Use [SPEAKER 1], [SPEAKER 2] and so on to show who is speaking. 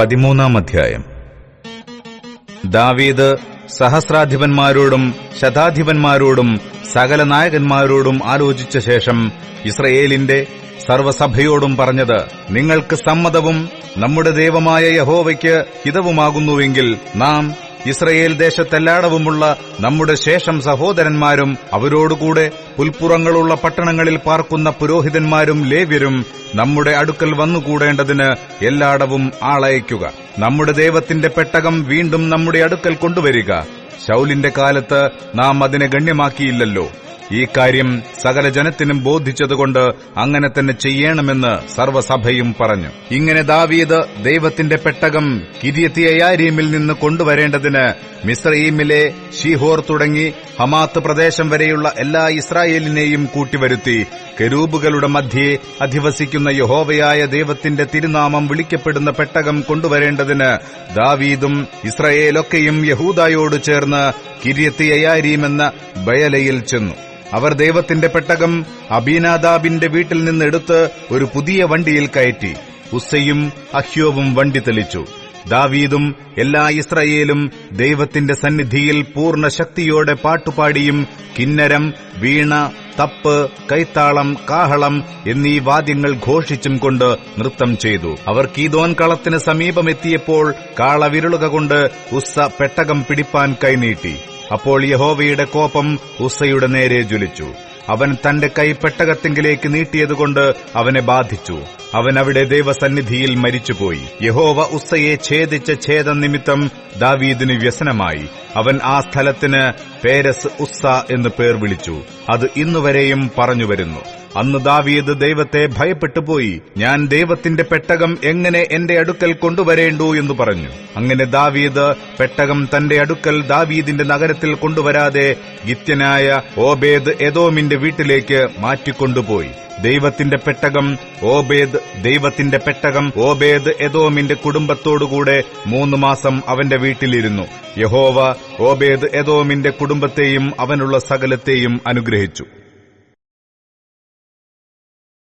[SPEAKER 1] പതിമൂന്നാം അധ്യായം. ദാവീദ് സഹസ്രാധിപന്മാരോടും ശതാധിപന്മാരോടും സകല നായകന്മാരോടും ആലോചിച്ച ശേഷം ഇസ്രയേലിന്റെ സർവസഭയോടും പറഞ്ഞത് നിങ്ങൾക്ക് സമ്മതവും നമ്മുടെ ദൈവമായ യഹോവയ്ക്ക് ഹിതവുമാകുന്നുവെങ്കിൽ നാം ഇസ്രയേൽ ദേശത്തെല്ലാടവുമുള്ള നമ്മുടെ ശേഷം സഹോദരന്മാരും അവരോടുകൂടെ പുൽപ്പുറങ്ങളുള്ള പട്ടണങ്ങളിൽ പാർക്കുന്ന പുരോഹിതന്മാരും ലേവ്യരും നമ്മുടെ അടുക്കൽ വന്നുകൂടേണ്ടതിന് എല്ലാടവും ആളയക്കുക നമ്മുടെ ദൈവത്തിന്റെ പെട്ടകം വീണ്ടും നമ്മുടെ അടുക്കൽ കൊണ്ടുവരിക. ശൌലിന്റെ കാലത്ത് നാം അതിനെ ഗണ്യമാക്കിയില്ലല്ലോ. ഈ കാര്യം സകല ജനത്തിനും ബോധിച്ചതുകൊണ്ട് അങ്ങനെ തന്നെ ചെയ്യണമെന്ന് സർവസഭയും പറഞ്ഞു. ഇങ്ങനെ ദാവീദ് ദൈവത്തിന്റെ പെട്ടകം കിരിയത്തിയയാരീമിൽ നിന്ന് കൊണ്ടുവരേണ്ടതിന് മിസ്രയീമിലെ ഷീഹോർ തുടങ്ങി ഹമാത്ത് പ്രദേശം വരെയുള്ള എല്ലാ ഇസ്രായേലിനെയും കൂട്ടിവരുത്തി കെരൂബുകളുടെ മധ്യേ അധിവസിക്കുന്ന യഹോവയായ ദൈവത്തിന്റെ തിരുനാമം വിളിക്കപ്പെടുന്ന പെട്ടകം കൊണ്ടുവരേണ്ടതിന് ദാവീദും ഇസ്രയേലൊക്കെയും യഹൂദായോട് ചേർന്ന് കിരിയത്തിയയാരീമെന്ന ബയലയിൽ ചെന്നു. അവർ ദൈവത്തിന്റെ പെട്ടകം അബീനാദാബിന്റെ വീട്ടിൽ നിന്ന് എടുത്ത് ഒരു പുതിയ വണ്ടിയിൽ കയറ്റി. ഉസ്സയും അഹ്യോവും വണ്ടി തെളിച്ചു. ദാവീദും എല്ലാ ഇസ്രയേലും ദൈവത്തിന്റെ സന്നിധിയിൽ പൂർണ ശക്തിയോടെ പാട്ടുപാടിയും കിന്നരം വീണ തപ്പ് കൈത്താളം കാഹളം എന്നീ വാദ്യങ്ങൾ ഘോഷിച്ചും കൊണ്ട് നൃത്തം ചെയ്തു. അവർ കീതോൻ കളത്തിന് സമീപമെത്തിയപ്പോൾ കാളവിരുളുക കൊണ്ട് ഉസ്സ പെട്ടകം പിടിപ്പാൻ കൈനീട്ടി. അപ്പോൾ യഹോവയുടെ കോപം ഉസ്സയുടെ നേരെ ജ്വലിച്ചു. അവൻ തന്റെ കൈ പെട്ടകത്തിങ്കിലേക്ക് നീട്ടിയതുകൊണ്ട് അവനെ ബാധിച്ചു. അവൻ അവിടെ ദൈവസന്നിധിയിൽ മരിച്ചുപോയി. യഹോവ ഉസ്സയെ ഛേദിച്ച ഛേദം നിമിത്തം ദാവീദിന് വ്യസനമായി. അവൻ ആ സ്ഥലത്തിന് പേരസ് ഉസ്സ എന്ന് പേർ വിളിച്ചു. അത് ഇന്നുവരെയും പറഞ്ഞുവരുന്നു അന്ന് ദാവീദ് ദൈവത്തെ ഭയപ്പെട്ടുപോയി ഞാൻ ദൈവത്തിന്റെ പെട്ടകം എങ്ങനെ എന്റെ അടുക്കൽ കൊണ്ടുവരേണ്ടു എന്ന് പറഞ്ഞു. അങ്ങനെ ദാവീദ് പെട്ടകം തന്റെ അടുക്കൽ ദാവീദിന്റെ നഗരത്തിൽ കൊണ്ടുവരാതെ ഗിത്യനായ ഓബേദ് എദോമിന്റെ വീട്ടിലേക്ക് മാറ്റിക്കൊണ്ടുപോയി. ദൈവത്തിന്റെ പെട്ടകം ഓബേദ് ദൈവത്തിന്റെ പെട്ടകം ഓബേദ് എദോമിന്റെ കുടുംബത്തോടുകൂടെ മൂന്ന് മാസം അവന്റെ വീട്ടിലിരുന്നു. യഹോവ ഓബേദ് എദോമിന്റെ കുടുംബത്തെയും അവനുള്ള സകലത്തെയും അനുഗ്രഹിച്ചു.